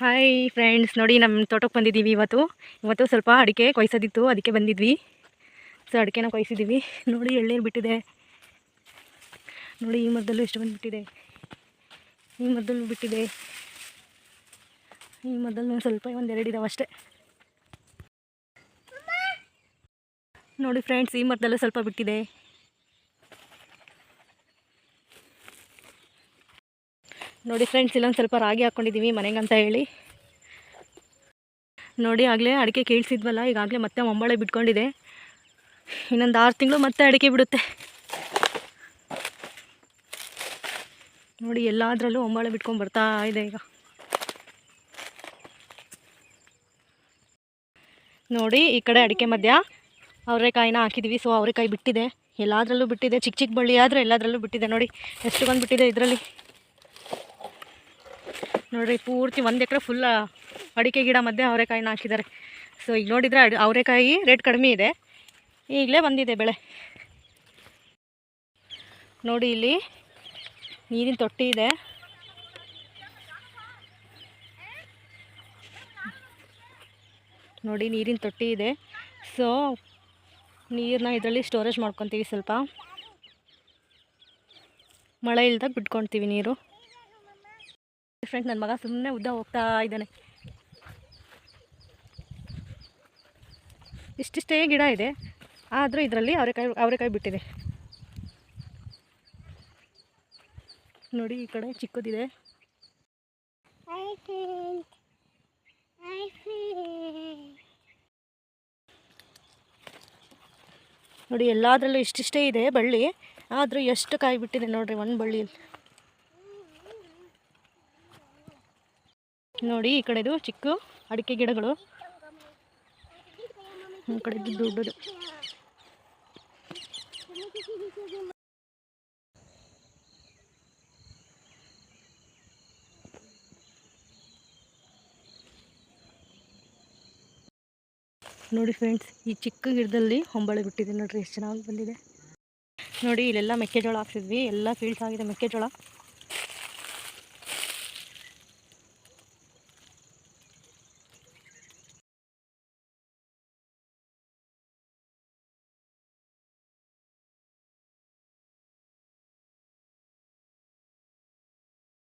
Hi friends ನೋಡಿ ನಮ್ಮ ತೋಟಕ್ಕೆ ಬಂದಿದ್ದೀವಿ ಇವತ್ತು. ಇವತ್ತು ಸ್ವಲ್ಪ ಅಡಿಕೆ ಕೊಯ್ಸೋದಿತ್ತು. ಅದಕ್ಕೆ ಬಂದಿದ್ವಿ. ಸೊ ಅಡಿಕೆನ ಕೊಯ್ಸಿದ್ದೀವಿ. ನೋಡಿ, ಎಳ್ನೀರು ಬಿಟ್ಟಿದೆ. ನೋಡಿ, ಈ ಮದ್ದಲ್ಲೂ ಎಷ್ಟು ಬಂದುಬಿಟ್ಟಿದೆ. ಈ ಮದ್ದಲ್ಲೂ ಬಿಟ್ಟಿದೆ. ಈ ಮದ್ದಲ್ಲೂ ಸ್ವಲ್ಪ ಒಂದೆರಡು ಇದಾವೆ ಅಷ್ಟೇ. ನೋಡಿ ಫ್ರೆಂಡ್ಸ್ ಈ ಮದ್ದಲ್ಲೂ ಸ್ವಲ್ಪ ಬಿಟ್ಟಿದೆ. ನೋಡಿ ಫ್ರೆಂಡ್ಸ್ ಇಲ್ಲೊಂದು ಸ್ವಲ್ಪ ರಾಗಿ ಹಾಕ್ಕೊಂಡಿದ್ದೀವಿ ಅಂತ ಹೇಳಿ. ನೋಡಿ ಆಗಲೇ ಅಡಿಕೆ ಕೀಳ್ಸಿದ್ವಲ್ಲ, ಈಗಾಗಲೇ ಮತ್ತೆ ಮೊಂಬಳೆ ಬಿಟ್ಕೊಂಡಿದೆ. ಇನ್ನೊಂದು ಆರು ತಿಂಗಳು ಮತ್ತೆ ಅಡಿಕೆ ಬಿಡುತ್ತೆ. ನೋಡಿ, ಎಲ್ಲಾದ್ರಲ್ಲೂ ಒಂಬಳೆ ಬಿಟ್ಕೊಂಡು ಬರ್ತಾ ಇದೆ ಈಗ. ನೋಡಿ, ಈ ಕಡೆ ಅಡಿಕೆ ಮಧ್ಯ ಅವರೆಕಾಯಿನ ಹಾಕಿದ್ದೀವಿ ಸೊ ಅವರೆಕಾಯಿ ಬಿಟ್ಟಿದೆ. ಎಲ್ಲಾದ್ರಲ್ಲೂ ಬಿಟ್ಟಿದೆ ಚಿಕ್ಕ ಚಿಕ್ಕ ಬಳ್ಳಿ ಆದರೆ ಎಲ್ಲದರಲ್ಲೂ ಬಿಟ್ಟಿದೆ. ನೋಡಿ, ಎಷ್ಟು ಬಂದುಬಿಟ್ಟಿದೆ ಇದರಲ್ಲಿ. ನೋಡಿರಿ, ಪೂರ್ತಿ ಒಂದು ಎಕರೆ ಫುಲ್ ಅಡಿಕೆ ಗಿಡ ಮಧ್ಯೆ ಅವರೆಕಾಯಿನ ಹಾಕಿದ್ದಾರೆ. ಸೊ ಈಗ ನೋಡಿದರೆ ಅಡಿ, ಅವರೆಕಾಯಿ ರೇಟ್ ಕಡಿಮೆ ಇದೆ. ಈಗಲೇ ಬಂದಿದೆ ಬೆಳೆ. ನೋಡಿ ಇಲ್ಲಿ ನೀರಿನ ತೊಟ್ಟಿ ಇದೆ. ನೋಡಿ ನೀರಿನ ತೊಟ್ಟಿ ಇದೆ. ಸೊ ನೀರನ್ನ ಇದರಲ್ಲಿ ಸ್ಟೋರೇಜ್ ಮಾಡ್ಕೊತೀವಿ ಸ್ವಲ್ಪ. ಮಳೆ ಇಲ್ದಾಗ ಬಿಟ್ಕೊತೀವಿ ನೀರು. ಫ್ರೆಂಡ್ ನನ್ನ ಮಗ ಸುಮ್ಮನೆ ಉದ್ದ ಹೋಗ್ತಾ ಇದ್ದಾನೆ. ಇಷ್ಟಿಷ್ಟೇ ಗಿಡ ಇದೆ. ಆದರೂ ಇದರಲ್ಲಿ ಅವರೆಕಾಯಿ ಅವರೆಕಾಯಿ ಬಿಟ್ಟಿದೆ. ನೋಡಿ ಈ ಕಡೆ ಚಿಕ್ಕದಿದೆ. ನೋಡಿ ಎಲ್ಲದರಲ್ಲೂ ಇಷ್ಟಿಷ್ಟೇ ಇದೆ ಬಳ್ಳಿ. ಆದರೂ ಎಷ್ಟು ಕಾಯಿ ಬಿಟ್ಟಿದೆ ನೋಡಿರಿ ಒಂದು ಬಳ್ಳಿಯಲ್ಲಿ. ನೋಡಿ, ಈ ಕಡೆದು ಚಿಕ್ಕ ಅಡಿಕೆ ಗಿಡಗಳು. ಈ ಕಡೆದು ದೊಡ್ಡದು. ನೋಡಿ ಫ್ರೆಂಡ್ಸ್ ಈ ಚಿಕ್ಕ ಗಿಡದಲ್ಲಿ ಹೊಂಬಳೆ ಬಿಟ್ಟಿದೆ. ನೋಡ್ರಿ, ಎಷ್ಟು ಚೆನ್ನಾಗಿ ಬಂದಿದೆ. ನೋಡಿ, ಇಲ್ಲೆಲ್ಲ ಮೆಕ್ಕೆಜೋಳ ಹಾಕ್ಸಿದ್ವಿ. ಎಲ್ಲ ಫೀಲ್ಡ್ಸ್ ಆಗಿದೆ ಮೆಕ್ಕೆಜೋಳ.